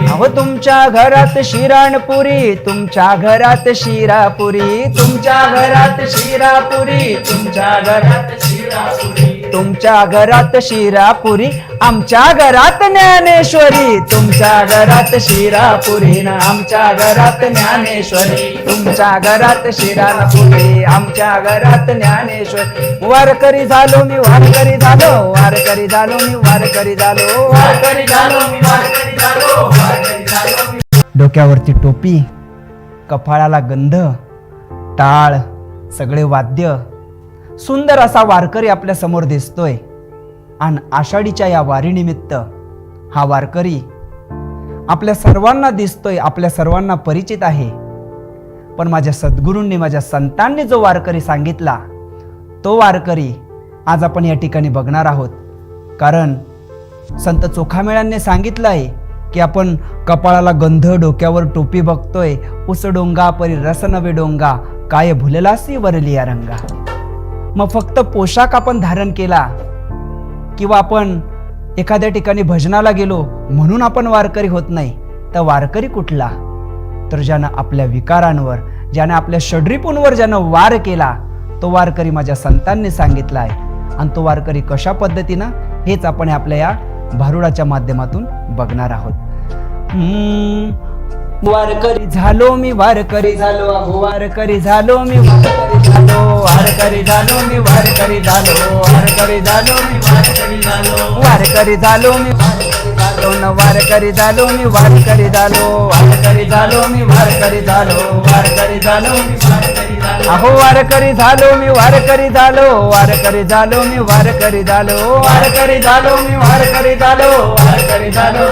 अहो तुमच्या घरात शिराणपुरी तुमच्या घरात शिरापुरी तुमच्या घरात शिरापुरी तुमच्या घरात तुमच्या घरात शिरापुरी आमच्या घरात ज्ञानेश्वरी. तुमच्या घरात शिरापुरी ना आमच्या घरात ज्ञानेश्वरी. तुमच्या घरात शिरापुरी आमच्या घरात ज्ञानेश्वरी. वारकरी झालो मी वारकरी झालो वारकरी झालो मी वारकरी झालो. वारकरी झालो मी वारकरी झालो वारकरी झालो डोक्यावरती टोपी कपाळाला गंध टाळ सगळे वाद्य सुंदर असा वारकरी आपल्यासमोर दिसतोय. आणि आषाढीच्या या वारीनिमित्त हा वारकरी आपल्या सर्वांना दिसतोय आपल्या सर्वांना परिचित आहे. पण माझ्या सद्गुरूंनी माझ्या संतांनी जो वारकरी सांगितला तो वारकरी आज आपण या ठिकाणी बघणार आहोत. कारण संत चोखामेळ्यांनी सांगितलं आहे की आपण कपाळाला गंध डोक्यावर टोपी बघतोय उस डोंगा परी रस नवे डोंगा काय भुललासी वरली या रंगा. मग फक्त पोशाख आपण धारण केला किंवा आपण एखाद्या ठिकाणी भजनाला गेलो म्हणून आपण वारकरी होत नाही तर वारकरी कुठला? तर ज्यानं आपल्या विकारांवर ज्यानं आपल्या षड्रिपूंवर ज्यानं वार केला तो वारकरी माझ्या संतांनी सांगितला आहे आणि तो वारकरी कशा पद्धतीनं? हेच आपण आपल्या या भारुडाच्या माध्यमातून बघणार आहोत. वारकरी झालो मी वारकरी झालो अहो वारकरी झालो मी वारकरी झालो वारकरी झालो मी वारकरी झालो वारकरी झालो मी वारकरी झालो वारकरी झालो मी वारकरी झालो न वारकरी झालो मी वारकरी झालो वारकरी झालो मी वारकरी झालो वारकरी झालो मी वारकरी झालो अहो वारकरी झालो मी वारकरी झालो वारकरी झालो मी वारकरी झालो वारकरी झालो मी वारकरी झालो वारकरी झालो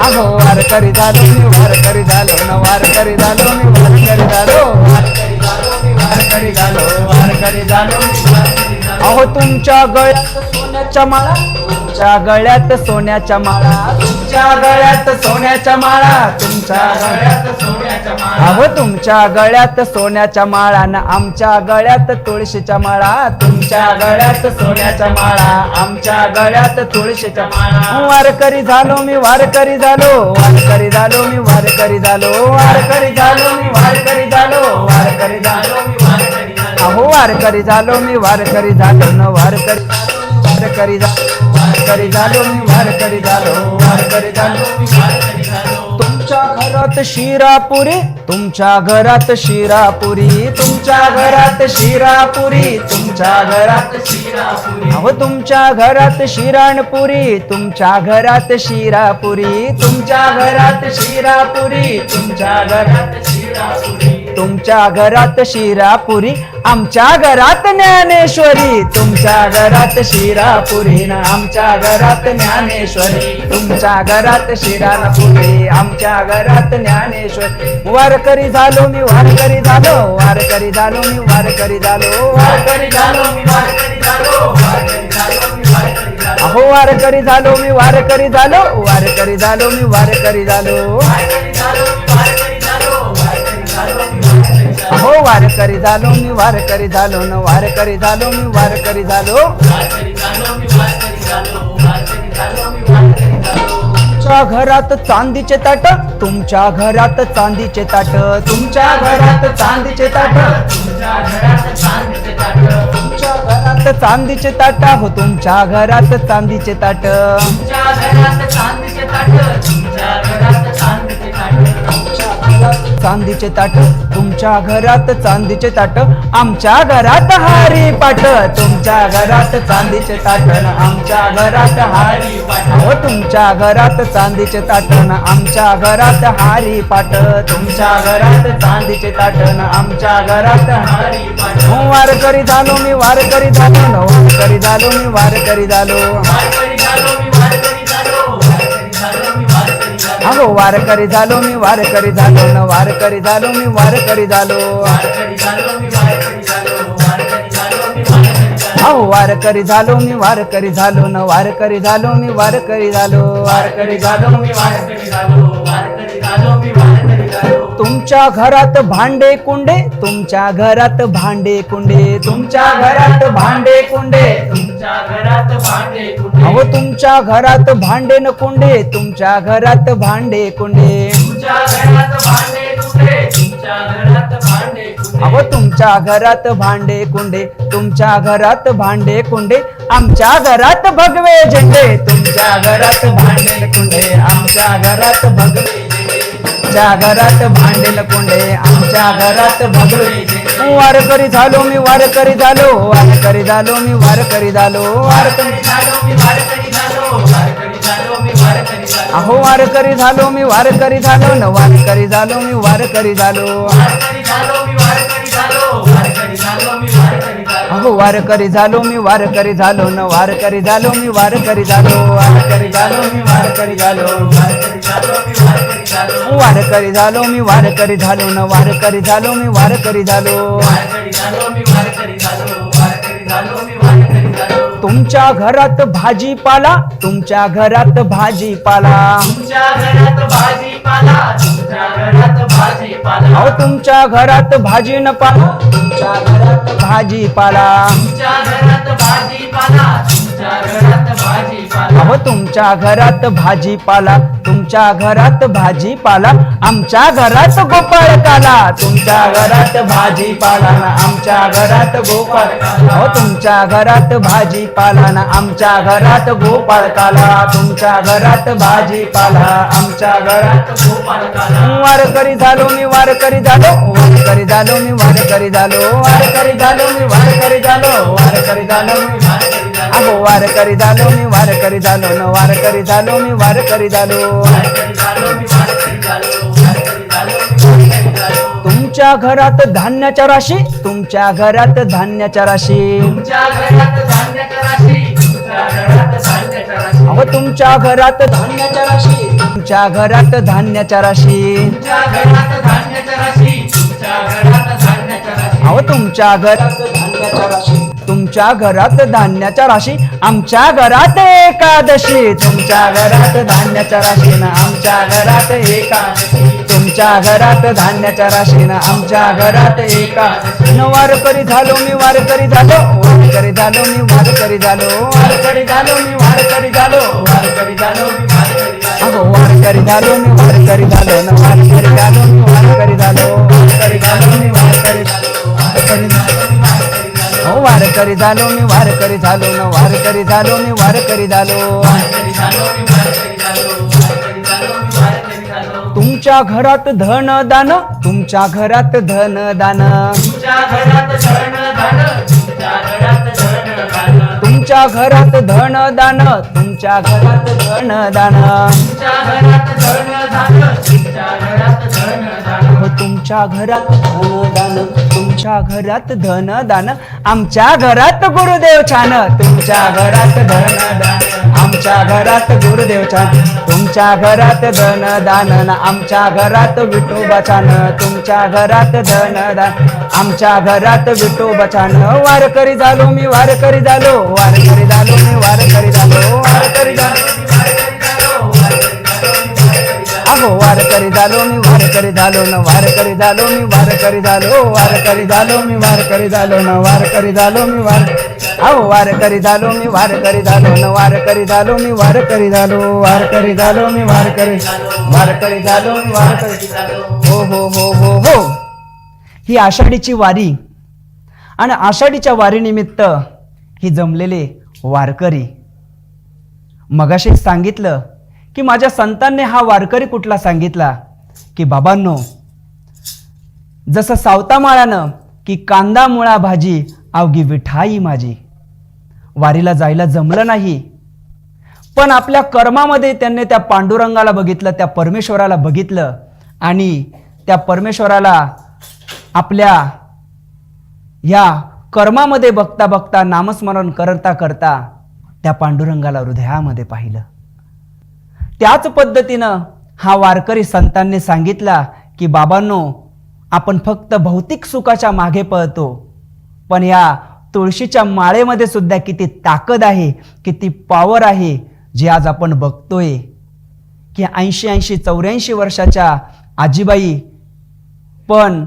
अहो वारकरी अहो वारकरी झालो मी वारकरी झालो न वारकरी झालो मी वारकरी झालो वारकरी झालो मी वारकरी झालो अहो तुमच्या गळ्यात सोन्याच्या माळा तुमच्या गळ्यात सोन्याच्या माळा तुमच्या गळ्यात सोन्याच्या माळा तुमच्या गळ्यात सोन्याच्या माळा. अहो तुमच्या गळ्यात सोन्याच्या माळा ना आमच्या गळ्यात तुळशीच्या माळा तुमच्या गळ्यात सोन्याच्या माळा आमच्या गळ्यात तुळशीच्या माळा. वारकरी झालो मी वारकरी झालो वारकरी झालो मी वारकरी झालो वारकरी झालो मी वारकरी झालो वारकरी झालो मी वारकरी झालो अहो वारकरी झालो मी वारकरी झालो न वारकरी. वारकरी वारकरी झालो मी वारकरी झालो वारकरी झालो वारकरी झालो. तुमच्या घरात शिरापुरी तुमच्या घरात शिरापुरी तुमच्या घरात शिरापुरी तुमच्या घरात अहो तुमच्या घरात शिराणपुरी तुमच्या घरात शिरापुरी तुमच्या घरात शिरापुरी तुमच्या घरात शिरापुरी. तुमच्या घरात शिरापुरी आमच्या घरात ज्ञानेश्वरी. तुमच्या घरात शिरापुरी ना आमच्या घरात ज्ञानेश्वरी. तुमच्या घरात शिरापुरी आमच्या घरात ज्ञानेश्वरी. वारकरी झालो मी वारकरी झालो वारकरी झालो मी वारकरी झालो. वारकरी झालो मी वारकरी झालो वारकरी झालो मी वारकरी झालो अहो वारकरी झालो मी वारकरी झालो वारकरी झालो मी वारकरी झालो अहो वारकरी झालो मी वारकरी झालो न वारकरी झालो मी वारकरी झालो तुमच्या घरात चांदीचे ताट तुमच्या घरात चांदीचे ताट तुमच्या घरात चांदीचे ताट तुमच्या घरात चांदीचे ताट चांदीचे ताट हो तुमच्या घरात चांदीचे ताट. तुमच्या घरात चांदीचे ताट तुमच्या घरात चांदीचे ताट तुमच्या घरात चांदीचे ताट आमच्या घरात हारी पाट तुमच्या घरात चांदीचे ताट आमच्या घरात हारी हो तुमच्या घरात चांदीचे ताट आमच्या घरात हारी पाट तुमच्या घरात चांदीचे ताट आमच्या घरात हारी पाट. हो वारकरी झालो मी वारकरी झालो न वारकरी झालो मी वारकरी झालो. वारकरी झालो मी वारकरी झालो अहो वारकरी झालो मी वारकरी झालो न वारकरी झालो मी वारकरी झालो वारकरी झालो मी वारकरी झालो वारकरी झालो मी वारकरी झालो अहो वारकरी झालो मी वारकरी झालो न वारकरी झालो मी वारकरी झालो वारकरी झालो मी वारकरी झालो वारकरी झालो मी वारकरी झालो तुमच्या घरात भांडे कुंडे तुमच्या घरात भांडे कुंडे तुमच्या घरात भांडे कुंडे तुमच्या तुमच्या घरात भांडे कुंडे? अहो तुमच्या घरात भांडे न कुंडे तुमच्या घरात भांडे कुंडे. तुमच्या घरात भांडे कुंडे तुमच्या घरात भांडे कुंडे. अहो तुमच्या घरात भांडे कुंडे तुमच्या घरात भांडे कुंडे. आमच्या घरात भगवे झेंडे तुमच्या घरात भांडे कुंडे. आमच्या घरात भगवे झेंडे तुमच्या घरात भांडेल कुंडे आमच्या घरात भगवे वारकरी झालो मी वारकरी झालो वारकरी झालो मी वारकरी झालो वारकरी झालो मी वारकरी झालो वारकरी झालो मी वारकरी झालो अहो वारकरी झालो मी वारकरी झालो न वारकरी झालो मी वारकरी झालो झालो मी वारकरी झालो मी अहो वारकरी झालो मी वारकरी झालो न वारकरी झालो मी वारकरी झालो वारकरी झालो मी वारकरी झालो वारकरी झालो मी वारकरी झालो वारकरी झालो मी वारकरी झालो न वारकरी झालो मी वारकरी झालो. तुमच्या घरात भाजीपाला तुमच्या घरात भाजीपाला. भाजीपाला तुमच्या घरात अहो तुमच्या घरात भाजी न पाला तुमच्या भाजीपाला भाजीपाला तुमच्या घरात भाजीपाला. अहो तुमच्या घरात भाजीपाला तुमच्या घरात भाजीपाला आमच्या घरात गोपाळ काला तुमच्या घरात भाजीपाला ना आमच्या घरात गोपाळ हो, तुमच्या घरात भाजीपाला ना आमच्या घरात गोपाळ काला तुमच्या घरात भाजीपाला आमच्या घरात गोपालकाला वारकरी झालो मी वारकरी झालो. वारकरी झालो मी वारकरी झालो. वारकरी झालो मी वारकरी झालो. वारकरी झालो मी वारकरी अहो वारकरी झालो मी वारकरी झालो न वारकरी झालो मी वारकरी झालो मी झालो. तुमच्या घरात धान्याच्या राशी तुमच्या घरात धान्याच्या राशी. अहो तुमच्या घरात तुमच्या घरात धान्याच्या राशी तुमच्या घरात धान्याच्या राशी तुमच्या घरात धान्याच्या राशी. अहो तुमच्या घरात धान्याच्या राशी. तुमच्या घरात धान्याच्या राशी आमच्या घरात एकादशी. तुमच्या घरात धान्याच्या राशीनं आमच्या घरात एकादशी. तुमच्या घरात धान्याच्या राशीनं आमच्या घरात एकादशी. न वारकरी झालो मी वारकरी झालो. वारकरी झालो मी वारकरी झालो. वारकरी झालो मी वारकरी झालो. वारकरी झालो वारकरी झालो. अगो वारकरी झालो मी वारकरी झालो. न वारकरी झालो मी वारकरी झालो. वारकरी झालो मी वारकरी झालो. वारकरी झालो. हो वारकरी झालो मी वारकरी झालो न वारकरी झालो मी वारकरी झालो. तुमच्या घरात धन दान तुमच्या घरात धन दान. तुमच्या घरात धन तुमच्या घरात तुमच्या घरात धन दान तुमच्या घरात धन दान तुमच्या घरात तुमच्या घरात धनदान तुमच्या घरात धनदान आमच्या घरात गुरुदेव छान तुमच्या घरात धनदान आमच्या घरात गुरुदेव छान तुमच्या घरात धनदान आमच्या घरात विठोबा छान तुमच्या घरात धनदान आमच्या घरात विठोबा छान वारकरी झालो मी वारकरी झालो वारकरी झालो मी वारकरी झालो वारकरी झालो वारकरी झालो मी वारकरी झालो अगो वारकरी झालो मी वारकरी झालो वारकरी झालो वारकरी झालो मी वारकरी झालो न वारकरी झालो मी वार अहो वारकरी झालो मी वारकरी झालो न वारकरी झालो मी वारकरी झालो वारकरी झालो मी वारकरी वारकरी झालो मी वारकरी हो हो हो हो हो ही आषाढीची वारी आणि आषाढीच्या वारीनिमित्त ही जमलेले वारकरी मगाशी सांगितलं की माझ्या संतांनी हा वारकरी कुठला सांगितला? की बाबांनो जसं सावतामाळानं की कांदा मुळा भाजी अवघी विठाई माझी. वारीला जायला जमलं नाही. पण आपल्या कर्मामध्ये त्यांनी त्या पांडुरंगाला बघितलं त्या परमेश्वराला बघितलं आणि त्या परमेश्वराला आपल्या या कर्मामध्ये बघता बघता नामस्मरण करता करता त्या पांडुरंगाला हृदयामध्ये पाहिलं. त्याच पद्धतीनं हा वारकरी संतांनी सांगितला की बाबांनो आपण फक्त भौतिक सुखाच्या मागे पळतो पण या तुळशीच्या माळेमध्ये सुद्धा किती ताकद आहे किती पॉवर आहे जे आज आपण बघतोय. की ऐंशी ऐंशी चौऱ्याऐंशी वर्षाच्या आजीबाई पण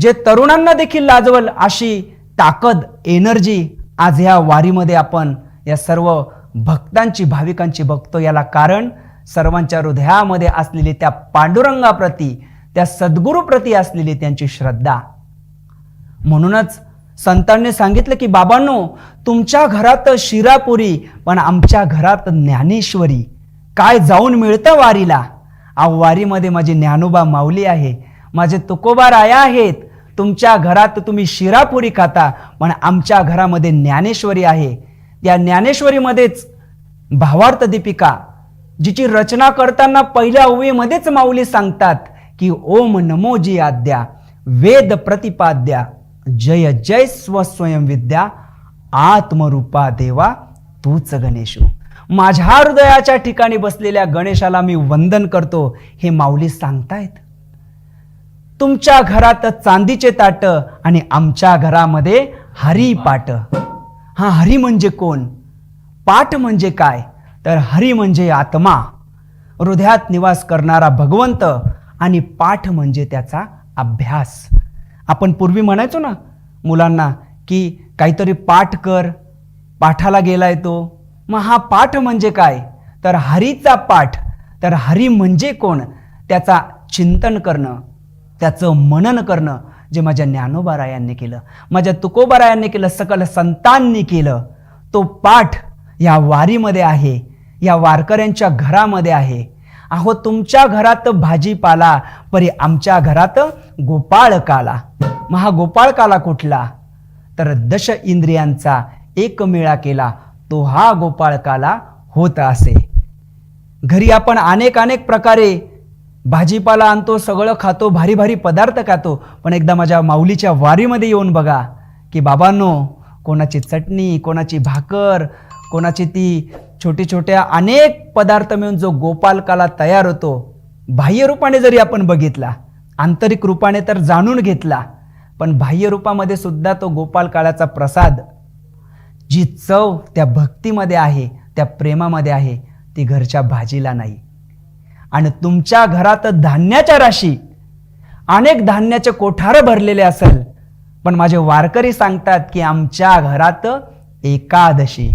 जे तरुणांना देखील लाजवल अशी ताकद एनर्जी आज ह्या वारीमध्ये आपण या सर्व भक्तांची भाविकांची बघतो. याला कारण सर्वांच्या हृदयामध्ये असलेली त्या पांडुरंगाप्रती त्या सद्गुरूप्रती असलेली त्यांची श्रद्धा. म्हणूनच संतांनी सांगितलं की बाबांनो तुमच्या घरात शिरापुरी पण आमच्या घरात ज्ञानेश्वरी. काय जाऊन मिळतं वारीला? आ वारीमध्ये माझी ज्ञानोबा माऊली आहे. माझे तुकोबा राया आहेत. तुमच्या घरात तुम्ही शिरापुरी खाता पण आमच्या घरामध्ये ज्ञानेश्वरी आहे. त्या ज्ञानेश्वरीमध्येच भावार्थ दीपिका जिची रचना करताना पहिल्या ओवीमध्येच माऊली सांगतात की ओम नमो जी आद्या वेद प्रतिपाद्या जय जय स्वस्वयंविद्या आत्मरूपा देवा तूच गणेशू. माझ्या हृदयाच्या ठिकाणी बसलेल्या गणेशाला मी वंदन करतो हे माऊली सांगतायत. तुमच्या घरात चांदीचे ताट आणि आमच्या घरामध्ये हरी पाट. हा हरी म्हणजे कोण? पाठ म्हणजे काय? तर हरी म्हणजे आत्मा हृदयात निवास करणारा भगवंत आणि पाठ म्हणजे त्याचा अभ्यास. आपण पूर्वी म्हणायचो ना मुलांना की काहीतरी पाठ कर पाठाला गेलाय तो. मग हा पाठ म्हणजे काय? तर हरीचा पाठ तर हरी म्हणजे कोण? त्याचा चिंतन करणं त्याचं मनन करणं जे माझ्या ज्ञानोबारायांनी केलं. माझ्या तुकोबारायांनी केलं सकल संतांनी केलं. तो पाठ या वारीमध्ये आहे. या वारकऱ्यांच्या घरामध्ये आहे. अहो तुमच्या घरात भाजीपाला परी आमच्या घरात गोपाळकाला. महागोपाळकाला कुठला? तर दश इंद्रियांचा एक मेळा केला तो हा गोपाळकाला होत असे. घरी आपण अनेक अनेक प्रकारे भाजीपाला आणतो सगळं खातो भारी भारी पदार्थ खातो पण एकदा माझ्या माऊलीच्या वारीमध्ये येऊन बघा की बाबांनो कोणाची चटणी कोणाची भाकर कोणाची ती छोटी छोट्या अनेक पदार्थ मिळून जो गोपालकाला तयार होतो बाह्य रूपाने जरी आपण बघितला आंतरिक रूपाने तर जाणून घेतला पण बाह्य रूपामध्ये सुद्धा तो गोपालकाळाचा प्रसाद जी चव त्या भक्तीमध्ये आहे त्या प्रेमामध्ये आहे ती घरच्या भाजीला नाही. आणि तुमच्या घरात धान्याच्या राशी अनेक धान्याचे कोठार भरलेले असेल पण माझे वारकरी सांगतात की आमच्या घरात एकादशी.